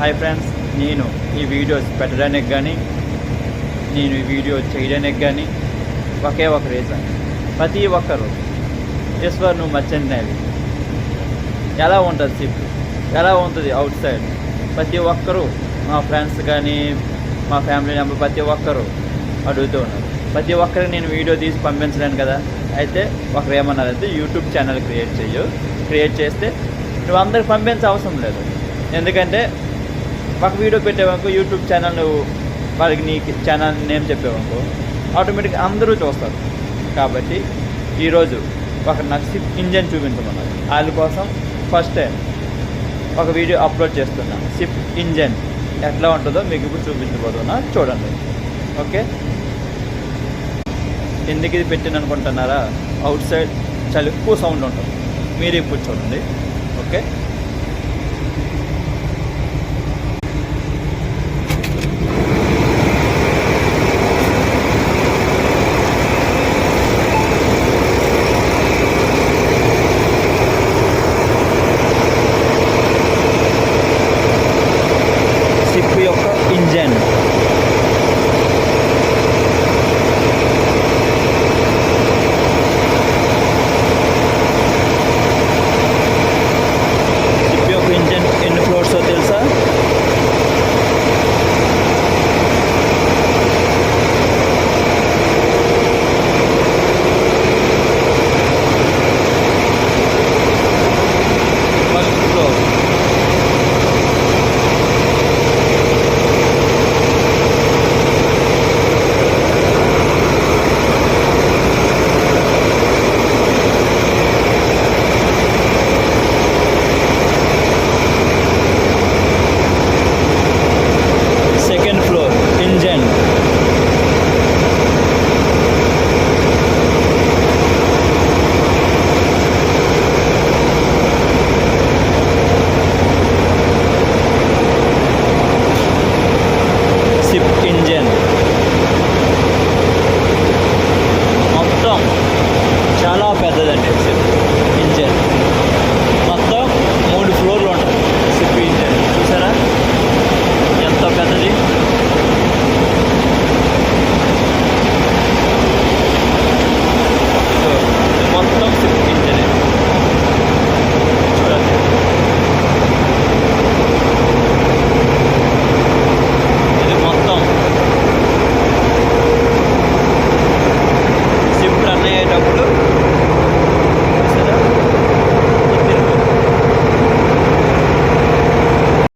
Hi friends నేను ఈ videos పెట్టడానికి కానీ నేను ఈ వీడియో చేయడానికి కానీ ఒకే ఒక రీజన్ ప్రతి ఒక్కరు ఈశ్వర్ నువ్వు మర్చెంట్ ఎలా ఉంటుంది సిప్ ఎలా ఉంటుంది అవుట్ సైడ్ ప్రతి ఒక్కరూ మా ఫ్రెండ్స్ కానీ మా ఫ్యామిలీ మెంబర్ ప్రతి ఒక్కరు అడుగుతూ ఉన్నారు. ప్రతి ఒక్కరికి నేను వీడియో తీసి పంపించలేను కదా? అయితే ఒకరు ఏమన్నారంటే యూట్యూబ్ ఛానల్ క్రియేట్ చేయు క్రియేట్ చేస్తే నువ్వు అందరికి పంపించే అవసరం లేదు. ఎందుకంటే ఒక వీడియో పెట్టేవాకు యూట్యూబ్ ఛానల్ నువ్వు వాళ్ళకి నీ ఛానల్ నేమ్ చెప్పేవాకు ఆటోమేటిక్గా అందరూ చూస్తారు. కాబట్టి ఈరోజు ఒక నాకు ఇంజన్ చూపించమన్నారు. వాళ్ళ కోసం ఫస్ట్ టైం ఒక వీడియో అప్లోడ్ చేస్తున్నాను సిప్ ఇంజన్ ఎట్లా ఉంటుందో మీకు ఇప్పుడు చూపించబోతున్నా. చూడండి. ఓకే? ఎందుకు ఇది పెట్టిన అనుకుంటున్నారా? అవుట్ సైడ్ చాలా ఎక్కువ సౌండ్ ఉంటుంది. మీరు ఇప్పుడు చూడండి. ఓకే?